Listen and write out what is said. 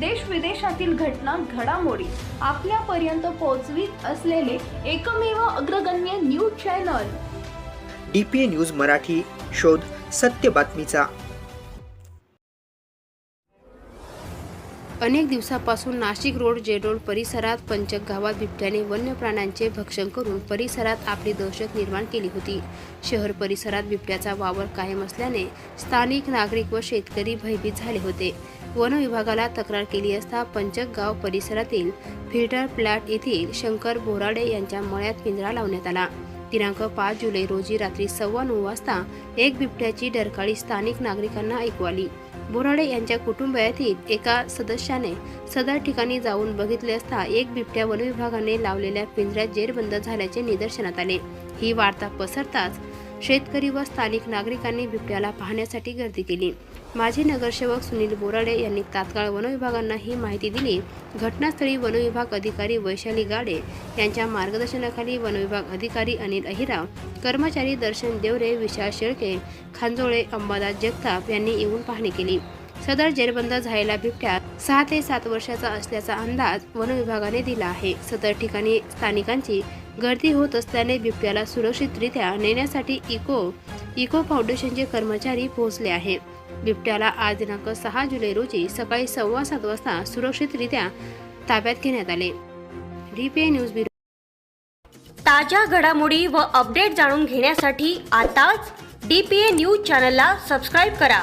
देश विदेशातील घटना घडामोडी आपल्यापर्यंत पोहोचवीत असलेले एकमेव अग्रगण्य news channel. D P A news Marathi शोध सत्य बातमीचा. अनेक दिवसापासून नाशिक रोड जेरोड परिसरात पंचक गावात बिबट्याने वन्य प्राण्यांचे भक्षण करून परिसरात आपली दहशत निर्माण केली होती. शहर परिसरात बिबट्याचा वावर कायम असल्याने स्थानिक नागरिक व शेतकरी भयभीत झाले होते. वन विभागाला तक्रार केली असता पंचक गाव परिसरातील फिल्टर प्लॅट येथील शंकर बोराडे यांच्या मळ्यात पिंजरा लावण्यात आला. दिनांक पाच जुलै रोजी रात्री सव्वा नऊ वाजता एक बिबट्याची डरकाळी स्थानिक नागरिकांना ऐकवाली. बोराडे यांच्या कुटुंबातील एका सदस्याने सदर ठिकाणी जाऊन बघितले असता एक बिबट्या वनविभागाने लावलेल्या पिंजऱ्यात जेरबंद झाल्याचे निदर्शनात आले. ही वार्ता पसरताच शेतकरी व स्थानिक नागरिकांनी बिबट्याला पाहण्यासाठी गर्दी केली. माजी नगरसेवक सुनील बोराडे यांनी तात्काळ वनविभागांना ही माहिती दिली. घटनास्थळी वनविभाग अधिकारी वैशाली गाडे यांच्या मार्गदर्शनाखाली वनविभाग अधिकारी अनिल अहिराव कर्मचारी दर्शन देवरे विशाल शेळके खांजोळे अंबादास जगताप यांनी येऊन पाहणी केली. सदर जेरबंद झालेला बिबट्या सहा ते सात वर्षाचा असल्याचा अंदाज वन विभागाने दिला आहे. सदर ठिकाणी स्थानिकांची गर्दी होत असल्याने बिबट्याला सुरक्षितरित्या नेण्यासाठी इको इको फाउंडेशनचे कर्मचारी पोहोचले आहे बिबट्याला आज दिनांक सहा जुलै रोजी सकाळी सव्वा सात वाजता सुरक्षितरित्या ताब्यात घेण्यात आले. डीपीए न्यूज ब्युरो ताज्या घडामोडी व अपडेट जाणून घेण्यासाठी आताच डी पी ए न्यूज चॅनलला सबस्क्राईब करा.